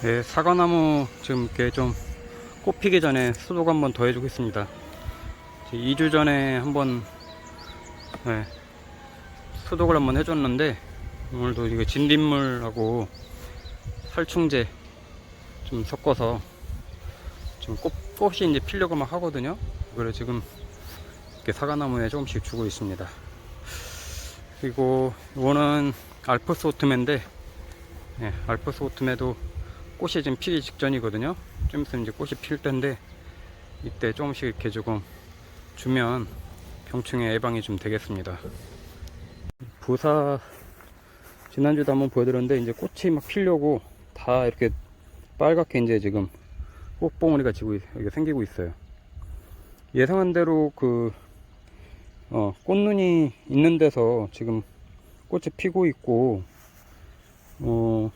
네, 사과나무 지금 이렇게 좀 꽃피기 전에 수독 한번 더 해주고 있습니다. 2주 전에 한번 네, 수독을 한번 해줬는데 오늘도 이거 진딧물하고 살충제 좀 섞어서 지금 꽃, 꽃이 이제 피려고 막 하거든요. 그래 지금 이렇게 사과나무에 조금씩 주고 있습니다. 그리고 이거는 알프스 오트메인데 네, 알프스 오트메도 꽃이 지금 피기 직전이거든요. 좀 있으면 이제 꽃이 필 텐데 이때 조금씩 이렇게 조금 주면 병충해 예방이 좀 되겠습니다. 부사 지난주도 한번 보여드렸는데 이제 꽃이 막 피려고 다 이렇게 빨갛게 이제 지금 꽃봉오리가 지고 있- 여기 생기고 있어요. 예상한 대로 그 어, 꽃눈이 있는 데서 지금 꽃이 피고 있고 어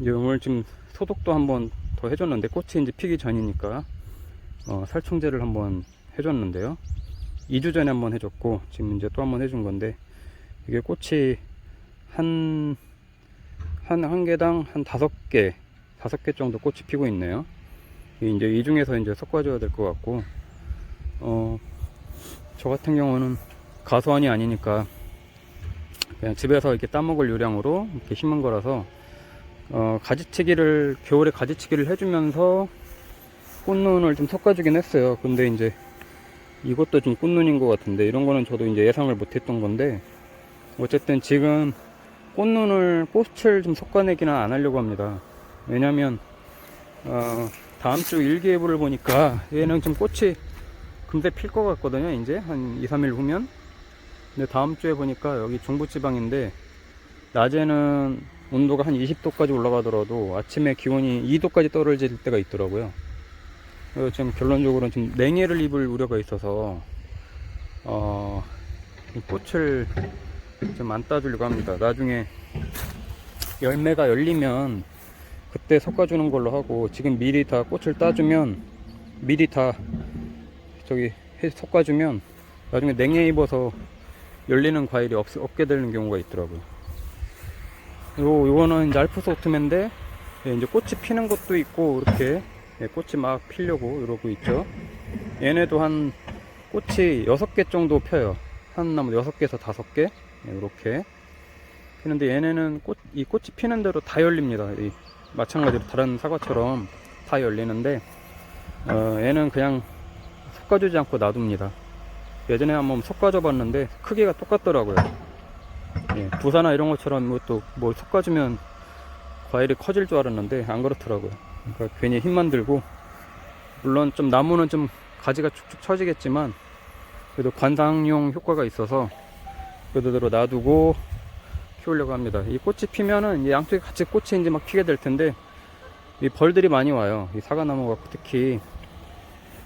이제 오늘 지금 소독도 한번 더 해줬는데 꽃이 이제 피기 전이니까 어, 살충제를 한번 해줬는데요. 2주 전에 한번 해줬고 지금 이제 또 한번 해준 건데 이게 꽃이 한, 한, 한 개당 한 다섯 개, 다섯 개 정도 꽃이 피고 있네요. 이제 이 중에서 이제 섞어줘야 될 것 같고, 어, 저 같은 경우는 가수원이 아니니까 그냥 집에서 이렇게 따먹을 요량으로 이렇게 심은 거라서 어, 가지치기를 겨울에 가지치기를 해주면서 꽃눈을 좀 섞어주긴 했어요. 근데 이제 이것도 좀 꽃눈인 것 같은데 이런 거는 저도 이제 예상을 못했던 건데 어쨌든 지금 꽃눈을 꽃을 좀 섞어내기는 안 하려고 합니다. 왜냐면 어, 다음 주 일기예보를 보니까 얘는 좀 꽃이 금세 필 것 같거든요. 이제 한 2, 3일 후면. 근데 다음 주에 보니까 여기 중부지방인데 낮에는 온도가 한 20도까지 올라가더라도 아침에 기온이 2도까지 떨어질 때가 있더라고요. 그래서 지금 결론적으로는 좀 냉해를 입을 우려가 있어서 어, 이 꽃을 좀 안 따주려고 합니다. 나중에 열매가 열리면 그때 섞어주는 걸로 하고 지금 미리 다 꽃을 따주면 미리 다 저기 해 섞어주면 나중에 냉해 입어서 열리는 과일이 없, 없게 되는 경우가 있더라고요. 요, 요거는 이제 알프스 오트맨인데 예, 이제 꽃이 피는 것도 있고 이렇게 예, 꽃이 막 피려고 이러고 있죠. 얘네도 한 꽃이 6개 정도 펴요. 한 나무 6개에서 5개 이렇게 피는데 얘네는 꽃, 이 꽃이 피는 대로 다 열립니다. 이 마찬가지로 다른 사과처럼 다 열리는데 어, 얘는 그냥 섞어주지 않고 놔둡니다. 예전에 한번 섞어줘 봤는데 크기가 똑같더라고요. 예, 부사나 이런 것처럼 뭐또 뭘 섞어주면 과일이 커질 줄 알았는데 안 그렇더라고요. 그러니까 괜히 힘만 들고 물론 좀 나무는 좀 가지가 축축 처지겠지만 그래도 관상용 효과가 있어서 그대로 놔두고 키우려고 합니다. 이 꽃이 피면은 양쪽에 같이 꽃이 이제 막 피게 될 텐데 이 벌들이 많이 와요. 이 사과나무가 특히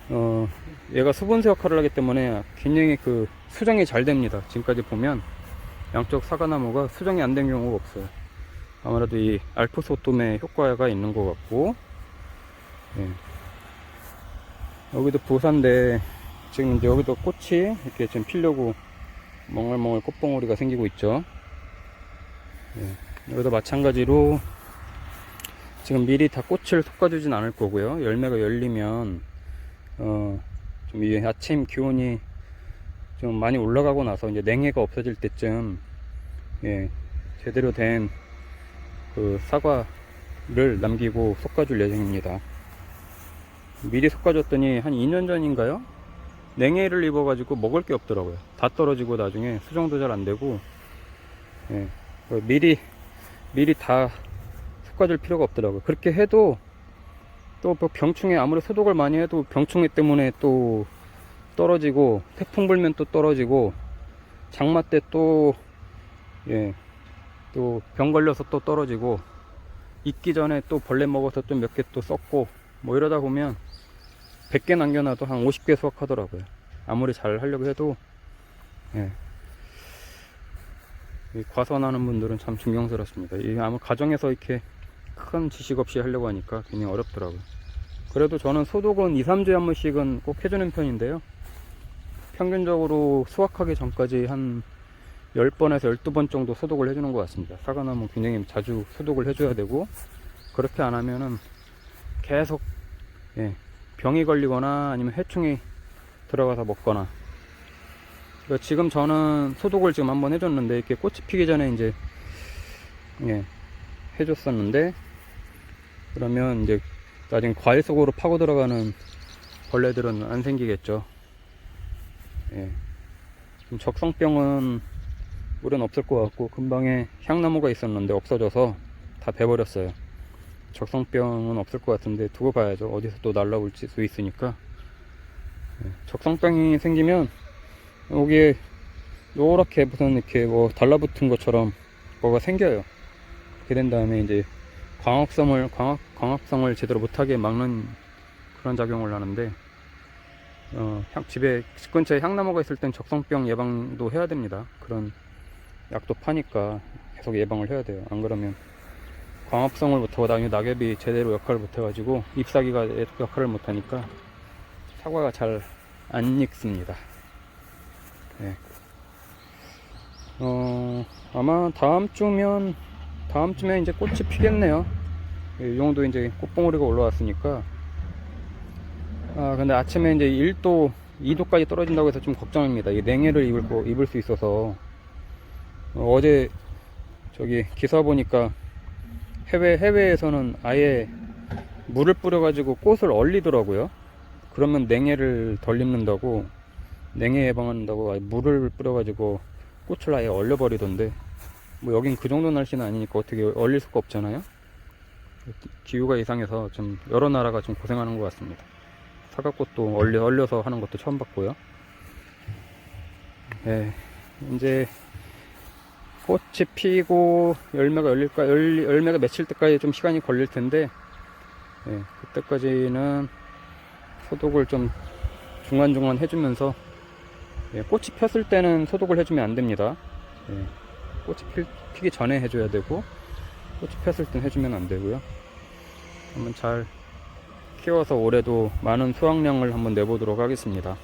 어 얘가 수분세 역할을 하기 때문에 굉장히 그 수정이 잘 됩니다. 지금까지 보면 양쪽 사과나무가 수정이 안 된 경우가 없어요. 아무래도 이 알프소톰의 효과가 있는 것 같고 예. 여기도 부산데 지금 이제 여기도 꽃이 이렇게 좀 피려고 멍얼멍얼 꽃봉오리가 생기고 있죠. 예. 여기도 마찬가지로 지금 미리 다 꽃을 섞어주진 않을 거고요. 열매가 열리면 어, 좀 이 아침 기온이 좀 많이 올라가고 나서 이제 냉해가 없어질 때쯤 예, 제대로 된 그 사과를 남기고 솎아줄 예정입니다. 미리 솎아줬더니 한 2년 전인가요? 냉해를 입어가지고 먹을 게 없더라고요. 다 떨어지고 나중에 수정도 잘 안 되고 예, 그 미리 미리 다 솎아줄 필요가 없더라고요. 그렇게 해도 또뭐 병충해 아무리 소독을 많이 해도 병충해 때문에 또 떨어지고 태풍 불면 또 떨어지고 장마 때 또 예, 또 병 걸려서 또 떨어지고 익기 전에 또 벌레 먹어서 또 몇 개 또 썩고 뭐 이러다 보면 100개 남겨놔도 한 50개 수확하더라고요. 아무리 잘 하려고 해도 예. 이 과선하는 분들은 참 존경스럽습니다. 이 아마 가정에서 이렇게 큰 지식 없이 하려고 하니까 굉장히 어렵더라고요. 그래도 저는 소독은 2, 3주에 한 번씩은 꼭 해주는 편인데요. 평균적으로 수확하기 전까지 한 10번에서 12번 정도 소독을 해주는 것 같습니다. 사과나무 굉장히 자주 소독을 해줘야 되고, 그렇게 안 하면은 계속 예, 병이 걸리거나 아니면 해충이 들어가서 먹거나 그러니까 지금 저는 소독을 지금 한번 해줬는데 이렇게 꽃이 피기 전에 이제 예, 해줬었는데 그러면 이제 나중에 과일 속으로 파고 들어가는 벌레들은 안 생기겠죠. 예. 지금 적성병은 물은 없을 것 같고 근방에 향나무가 있었는데 없어져서 다 베버렸어요. 적성병은 없을 것 같은데 두고 봐야죠. 어디서 또 날라올 수 있으니까. 예. 적성병이 생기면 여기에 요렇게 무슨 이렇게 뭐 달라붙은 것처럼 뭐가 생겨요. 그렇게 된 다음에 이제 광합성을 광합, 광합성을 제대로 못하게 막는 그런 작용을 하는데 어, 향, 집에 집 근처에 향나무가 있을 땐 적성병 예방도 해야 됩니다. 그런 약도 파니까 계속 예방을 해야 돼요. 안 그러면 광합성을 못하고 나중에 낙엽이 제대로 역할을 못해가지고 잎사귀가 역할을 못하니까 사과가 잘 안 익습니다. 네. 어, 아마 다음 주면 다음 주면 이제 꽃이 피겠네요. 이 정도 이제 꽃봉오리가 올라왔으니까. 아, 근데 아침에 이제 1도, 2도까지 떨어진다고 해서 좀 걱정입니다. 이 냉해를 입을, 거, 입을 수 있어서. 어, 어제 저기 기사 보니까 해외, 해외에서는 아예 물을 뿌려가지고 꽃을 얼리더라고요. 그러면 냉해를 덜 입는다고, 냉해 예방한다고 물을 뿌려가지고 꽃을 아예 얼려버리던데. 뭐 여긴 그 정도 날씨는 아니니까 어떻게 얼릴 수가 없잖아요. 기후가 이상해서 좀 여러 나라가 좀 고생하는 것 같습니다. 사과꽃도 얼려, 얼려서 하는 것도 처음 봤고요. 예, 이제 꽃이 피고 열매가 열릴까, 열, 열매가 맺힐 때까지 좀 시간이 걸릴 텐데, 예, 그때까지는 소독을 좀 중간중간 해주면서, 예, 꽃이 폈을 때는 소독을 해주면 안 됩니다. 예, 꽃이 필, 피기 전에 해줘야 되고, 꽃이 폈을 땐 해주면 안 되고요. 한번 잘 키워서 올해도 많은 수확량을 한번 내보도록 하겠습니다.